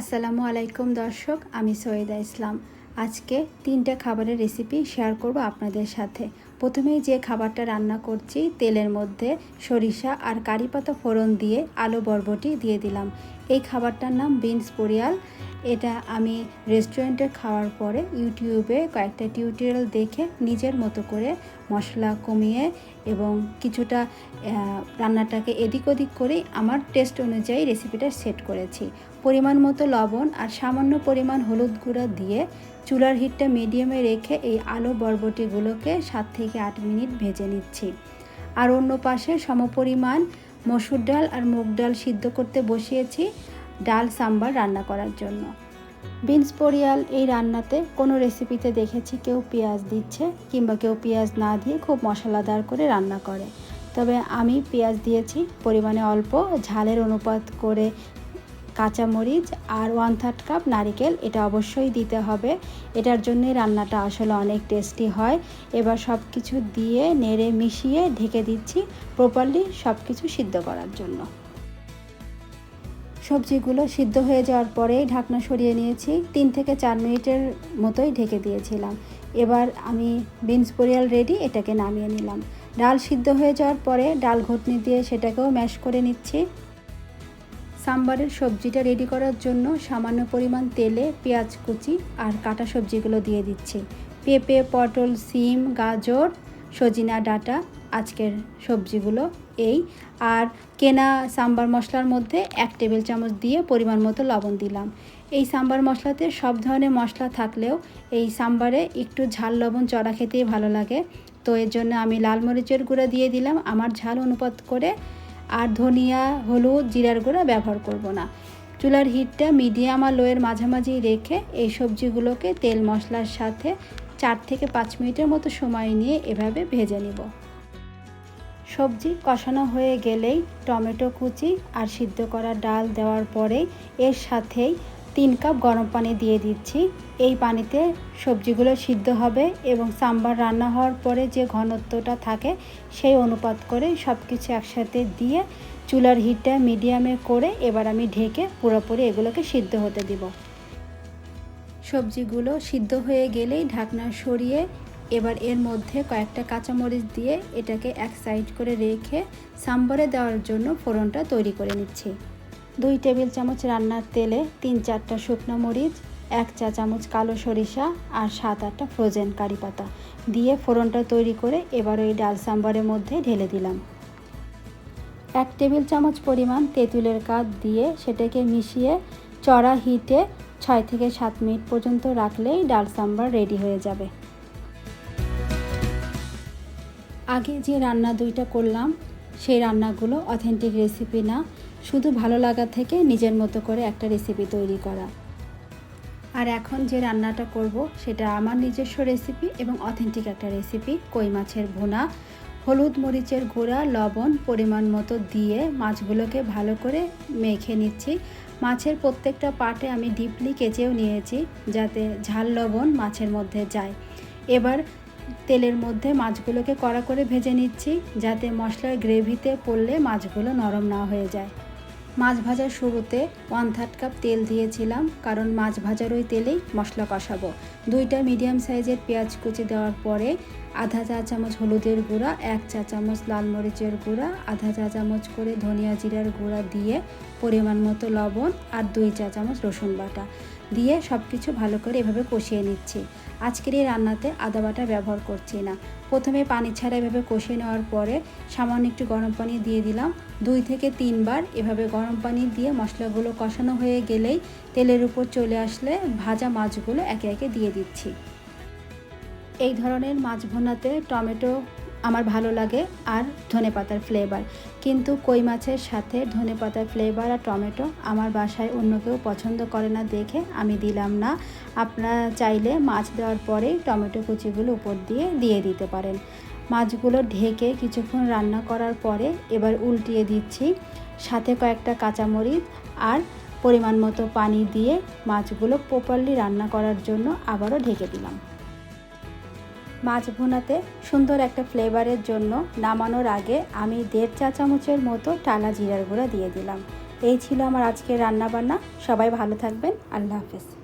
আসসালামু আলাইকুম দর্শক, আমি সৈয়দা ইসলাম। আজকে তিনটা খাবারের রেসিপি শেয়ার করব আপনাদের সাথে। প্রথমেই যে খাবারটা রান্না করছি, তেলের মধ্যে সরিষা আর কারি পাতা ফোড়ন দিয়ে আলু বরবটি দিয়ে দিলাম। এই খাবারটার নাম বিনস পরিয়াল। এটা আমি রেস্টুরেন্টে খাওয়ার পরে ইউটিউবে কয়েকটা টিউটোরিয়াল দেখে নিজের মতো করে মশলা কমিয়ে এবং কিছুটা রান্নাটাকে এদিক ওদিক করেই আমার টেস্ট অনুযায়ী রেসিপিটা সেট করেছি। পরিমাণ মতো লবণ আর সামান্য পরিমাণ হলুদ গুঁড়া দিয়ে চুলার হিটটা মিডিয়ামে রেখে এই আলু বরবটিগুলোকে সাত থেকে আট মিনিট ভেজে নিচ্ছি। আর অন্য পাশে সমপরিমাণ মসুর ডাল আর মুগ ডাল সিদ্ধ করতে বসিয়েছি ডাল, সাম্বার রান্না করার জন্য। বিনস পরিয়াল এই রান্নাতে কোনো রেসিপিতে দেখেছি কেউ পেঁয়াজ দিচ্ছে কিংবা কেউ পেঁয়াজ না দিয়ে খুব মশলাদার করে রান্না করে। তবে আমি পেঁয়াজ দিয়েছি, পরিমাণে অল্প, ঝালের অনুপাত করে কাঁচামরিচ আর ওয়ান থার্ড কাপ নারিকেল এটা অবশ্যই দিতে হবে। এটার জন্যই রান্নাটা আসলে অনেক টেস্টি হয়। এবার সব কিছু দিয়ে নেড়ে মিশিয়ে ঢেকে দিচ্ছি প্রপারলি সব কিছু সিদ্ধ করার জন্য। সবজিগুলো সিদ্ধ হয়ে যাওয়ার পরেই ঢাকনা সরিয়ে নিয়েছি। তিন থেকে চার মিনিটের মতোই ঢেকে দিয়েছিলাম। এবার আমি বিনস পরিয়াল রেডি এটাকে নামিয়ে নিলাম। ডাল সিদ্ধ হয়ে যাওয়ার পরে ডাল ঘুটনি দিয়ে সেটাকেও ম্যাশ করে নিচ্ছি। সাম্বারের সবজিটা রেডি করার জন্য সামান্য পরিমাণ তেলে পেঁয়াজ কুচি আর কাটা সবজিগুলো দিয়ে দিচ্ছি। পেঁপে, পটল, সিম, গাজর, সজিনা ডাটা আজকের সবজিগুলো এই। আর কেনা সাম্বার মশলার মধ্যে এক টেবিল চামচ দিয়ে পরিমাণ মতো লবণ দিলাম। এই সাম্বার মশলাতে সব ধরনের মশলা থাকলেও এই সাম্বারে একটু ঝাল লবণ চড়া খেতেই ভালো লাগে। তো এর জন্য আমি লাল মরিচের গুঁড়া দিয়ে দিলাম। আমার ঝাল অনুপাত করে আর ধনিয়া, হলুদ, জিরার গুঁড়া ব্যবহার করব না। চুলার হিটটা মিডিয়াম আর লোয়ের মাঝামাঝি রেখে এই সবজিগুলোকে তেল মশলার সাথে চার থেকে পাঁচ মিনিটের মতো সময় নিয়ে এভাবে ভেজে নিব। সবজি কষানো হয়ে গেলেই টমেটো কুচি আর সিদ্ধ করা ডাল দেওয়ার পরে এর সাথেই তিন কাপ গরম পানি দিয়ে দিচ্ছি। এই পানিতে সবজিগুলো সিদ্ধ হবে এবং সাম্বার রান্না হওয়ার পরে যে ঘনত্বটা থাকে সেই অনুপাত করে সব কিছু একসাথে দিয়ে চুলার হিটটা মিডিয়ামে করে এবার আমি ঢেকে পুরোপুরি এগুলোকে সিদ্ধ হতে দিব। সবজিগুলো সিদ্ধ হয়ে গেলেই ঢাকনা সরিয়ে এবার এর মধ্যে কয়েকটা কাঁচামরিচ দিয়ে এটাকে এক সাইড করে রেখে সাম্বারে দেওয়ার জন্য ফোড়নটা তৈরি করে নিচ্ছি। দুই টেবিল চামচ রান্নার তেলে তিন চারটা শুকনো মরিচ, এক চা চামচ কালো সরিষা আর সাত আটটা ফ্রোজেন কারি পাতা দিয়ে ফোড়নটা তৈরি করে এবার ওই ডাল সাম্বারের মধ্যে ঢেলে দিলাম। এক টেবিল চামচ পরিমাণ তেঁতুলের কাঠ দিয়ে সেটাকে মিশিয়ে চড়া হিটে ছয় থেকে সাত মিনিট পর্যন্ত রাখলেই ডাল সাম্বার রেডি হয়ে যাবে। আগে যে রান্না দুইটা করলাম, সেই রান্নাগুলো অথেন্টিক রেসিপি না শুধু ভালো লাগা থেকে নিজের মতো করে একটা রেসিপি তৈরি করা। আর এখন যে রান্নাটা করব, সেটা আমার নিজস্ব রেসিপি এবং অথেন্টিক একটা রেসিপি কই মাছের ভুনা, হলুদ মরিচের গুঁড়া, লবণ, পরিমাণ মতো দিয়ে মাছগুলোকে ভালো করে মেখে নিচ্ছি। মাছের প্রত্যেকটা পার্টে আমি ডিপলি কেচেও নিয়েছি, যাতে ঝাল লবণ মাছের মধ্যে যায়। এবার তেলের মধ্যে মাছগুলোকে কড়া করে ভেজে নিচ্ছি, যাতে মশলার গ্রেভিতে পড়লে মাছগুলো নরম না হয়ে যায়। মাছ ভাজার শুরুতে ওয়ান থার্ড কাপ তেল দিয়েছিলাম, কারণ মাছ ভাজার ওই তেলেই মশলা কষাবো। দুইটা মিডিয়াম সাইজের পেঁয়াজ কুচি দেওয়ার পরে আধা চা চামচ হলুদের গুঁড়া, এক চা চামচ লাল মরিচের গুঁড়া, আধা চা চামচ করে ধনিয়া জিরার গুঁড়া দিয়ে পরিমাণ মতো লবণ আর দুই চা চামচ রসুন বাটা দিয়ে সব কিছু ভালো করে এভাবে কষিয়ে নিচ্ছি। আজকের এই রান্নাতে আদা বাটা ব্যবহার করছি না। প্রথমে পানি ছাড়া এভাবে কষিয়ে নেওয়ার পরে সামান্য একটু গরম পানি দিয়ে দিলাম। দুই থেকে তিনবার এভাবে গরম পানি দিয়ে মশলাগুলো কষানো হয়ে গেলেই তেলের উপর চলে আসলে ভাজা মাছগুলো একে একে দিয়ে দিচ্ছি। এই ধরনের মাছ ভোনাতে টমেটো আমার ভালো লাগে আর ধনে পাতার ফ্লেভার কিন্তু কই মাছের সাথে ধনে পাতার ফ্লেভার আর টমেটো আমার বাসায় অন্য কেউ পছন্দ করে না দেখে আমি দিলাম না। আপনারা চাইলে মাছ দেওয়ার পরেই টমেটো কুচিগুলো উপর দিয়ে দিয়ে দিতে পারেন। মাছগুলো ঢেকে কিছুক্ষণ রান্না করার পরে এবার উল্টিয়ে দিচ্ছি। সাথে কয়েকটা কাঁচামরিচ আর পরিমাণ মতো পানি দিয়ে মাছগুলো প্রপারলি রান্না করার জন্য আবারও ঢেকে দিলাম। মাছ ভুনাতে সুন্দর একটা ফ্লেভারের জন্য নামানোর আগে আমি দেড় চা চামচের মতো টানা জিরার গুঁড়া দিয়ে দিলাম। এই ছিল আমার আজকের রান্নাবান্না। সবাই ভালো থাকবেন। আল্লাহ হাফেজ।